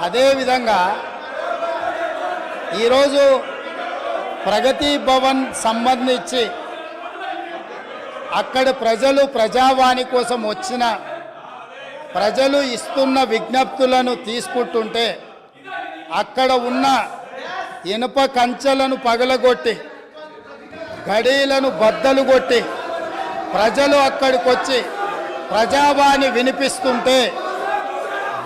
అదేవిధంగా ఈరోజు ప్రగతి భవన్ సంబంధించి అక్కడ ప్రజలు ప్రజావాణి కోసం వచ్చిన ప్రజలు ఇస్తున్న విజ్ఞప్తులను తీసుకుంటుంటే అక్కడ ఉన్న ఇనుప కంచెలను పగలగొట్టి గడీలను బద్దలు కొట్టి ప్రజలు అక్కడికి వచ్చి ప్రజావాణి వినిపిస్తుంటే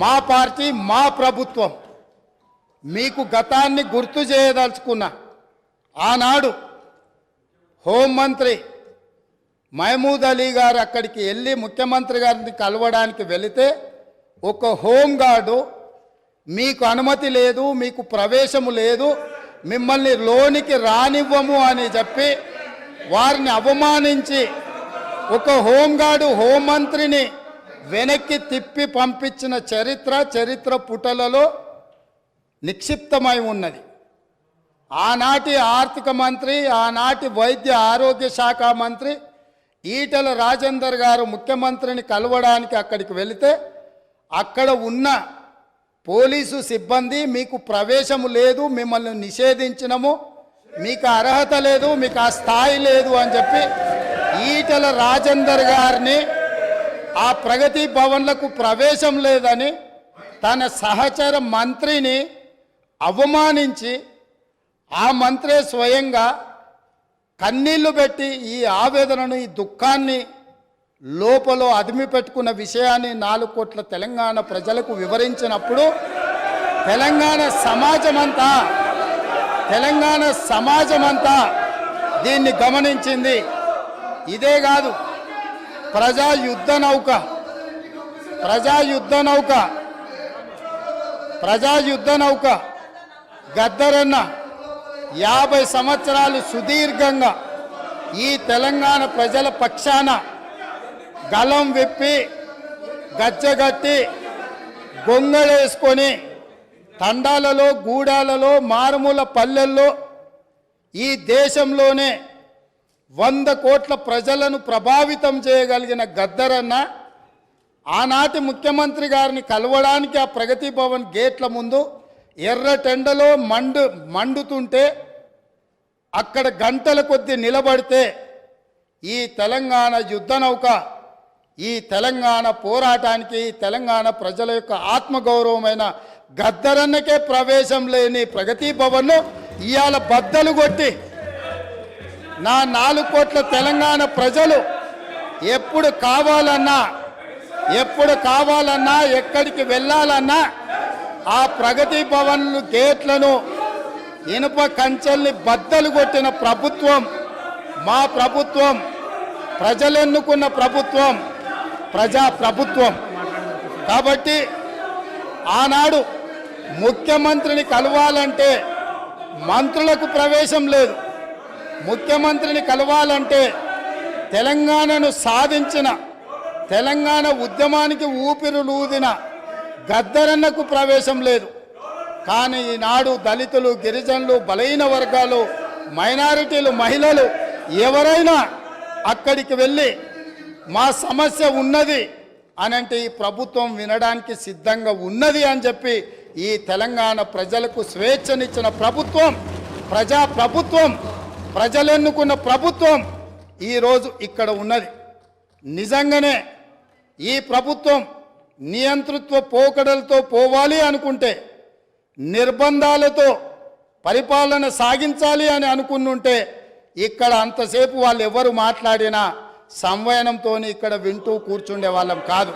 మా పార్టీ మా ప్రభుత్వం మీకు గతాన్ని గుర్తు చేయదలుచుకున్నా. ఆనాడు హోంమంత్రి మహమూద్ అలీ గారు అక్కడికి వెళ్ళి ముఖ్యమంత్రి గారిని కలవడానికి వెళితే ఒక హోంగార్డు మీకు అనుమతి లేదు మీకు ప్రవేశము లేదు మిమ్మల్ని లోనికి రానివ్వము అని చెప్పి వారిని అవమానించి ఒక హోంగార్డు హోంమంత్రిని వెనక్కి తిప్పి పంపించిన చరిత్ర చరిత్ర పుటలలో నిక్షిప్తమై ఉన్నది. ఆనాటి ఆర్థిక మంత్రి ఆనాటి వైద్య ఆరోగ్య శాఖ మంత్రి ఈటల రాజేందర్ గారు ముఖ్యమంత్రిని కలవడానికి అక్కడికి వెళితే అక్కడ ఉన్న పోలీసు సిబ్బంది మీకు ప్రవేశము లేదు మిమ్మల్ని నిషేధించినము మీకు అర్హత లేదు మీకు ఆ స్థాయి లేదు అని చెప్పి ఈటల రాజేందర్ గారిని ఆ ప్రగతి భవన్లకు ప్రవేశం లేదని తన సహచర మంత్రిని అవమానించి ఆ మంత్రే స్వయంగా కన్నీళ్ళు పెట్టి ఈ ఆవేదనను ఈ దుఃఖాన్ని లోపల అదిమి పెట్టుకున్న విషయాన్ని నాలుగు కోట్ల తెలంగాణ ప్రజలకు వివరించినప్పుడు తెలంగాణ సమాజమంతా తెలంగాణ సమాజమంతా దీన్ని గమనించింది. ఇదే కాదు ప్రజా యుద్ధ నౌక. ప్రజా యుద్ధ నౌక. ప్రజా యుద్ధ నౌక. గద్దరన్న యాభై సంవత్సరాలు సుదీర్ఘంగా ఈ తెలంగాణ ప్రజల పక్షాన గలం విప్పి గచ్చగట్టి గొంగళేసుకొని తండాలలో గూడాలలో మారుమూల పల్లెల్లో ఈ దేశంలోనే వంద కోట్ల ప్రజలను ప్రభావితం చేయగలిగిన గద్దరన్న ఆనాటి ముఖ్యమంత్రి గారిని కలవడానికి ఆ ప్రగతి భవన్ గేట్ల ముందు ఎర్ర టెండలో మండు మండుతుంటే అక్కడ గంటల కొద్ది నిలబడితే ఈ తెలంగాణ యుద్ధ నౌక ఈ తెలంగాణ పోరాటానికి ఈ తెలంగాణ ప్రజల యొక్క ఆత్మగౌరవమైన గద్దరన్నకే ప్రవేశం లేని ప్రగతి భవన్ను ఇవాళ బద్దలు కొట్టి నా నాలుగు కోట్ల తెలంగాణ ప్రజలు ఎప్పుడు కావాలన్నా ఎప్పుడు కావాలన్నా ఎక్కడికి వెళ్ళాలన్నా ఆ ప్రగతి భవన్లు గేట్లను ఇనుప కంచెల్ని బద్దలు కొట్టిన ప్రభుత్వం మా ప్రభుత్వం ప్రజలెన్నుకున్న ప్రభుత్వం ప్రజా ప్రభుత్వం కాబట్టి ఆనాడు ముఖ్యమంత్రిని కలవాలంటే మంత్రులకు ప్రవేశం లేదు. ముఖ్యమంత్రిని కలవాలంటే తెలంగాణను సాధించిన తెలంగాణ ఉద్యమానికి ఊపిరులూదిన గద్దరన్నకు ప్రవేశం లేదు. కానీ ఈనాడు దళితులు గిరిజనులు బలహీన వర్గాలు మైనారిటీలు మహిళలు ఎవరైనా అక్కడికి వెళ్ళి మా సమస్య ఉన్నది అని అంటే ఈ ప్రభుత్వం వినడానికి సిద్ధంగా ఉన్నది అని చెప్పి ఈ తెలంగాణ ప్రజలకు స్వేచ్ఛనిచ్చిన ప్రభుత్వం ప్రజా ప్రభుత్వం ప్రజలెన్నుకున్న ప్రభుత్వం ఈరోజు ఇక్కడ ఉన్నది. నిజంగానే ఈ ప్రభుత్వం నియంతృత్వ పోకడలతో పోవాలి అనుకుంటే నిర్బంధాలతో పరిపాలన సాగించాలి అని అనుకున్నుంటే ఇక్కడ అంతసేపు వాళ్ళు ఎవరు మాట్లాడినా సంవయనంతో ఇక్కడ వింటూ కూర్చుండే వాళ్ళం కాదు.